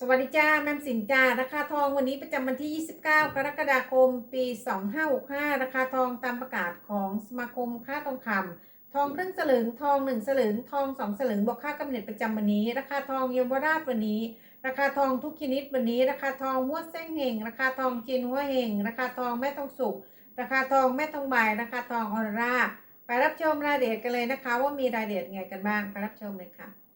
สวัสดีจ้าแม่มสินจ้าราคาทองวันนี้ประจำวันที่ 29 กรกฎาคม ปี 2565 ราคาทองตามประกาศของสมาคมค่าทองคำทองครึ่งสลึงทอง1สลึงทอง2สลึงบวกค่ากำเนิดประจำวันนี้ ราคาทองเยาวราชวันนี้ ราคาทองทุกชนิดวันนี้ ราคาทองหัวเส้งเฮงราคาทองจีนหัวเฮงราคาทองแม่ทองสุกราคาทองแม่ทองใบราคาทองออร่าไปรับชมรายละเอียดกันเลยนะคะ ว่ามีรายละเอียดไงกันบ้างไปรับชมเลยค่ะ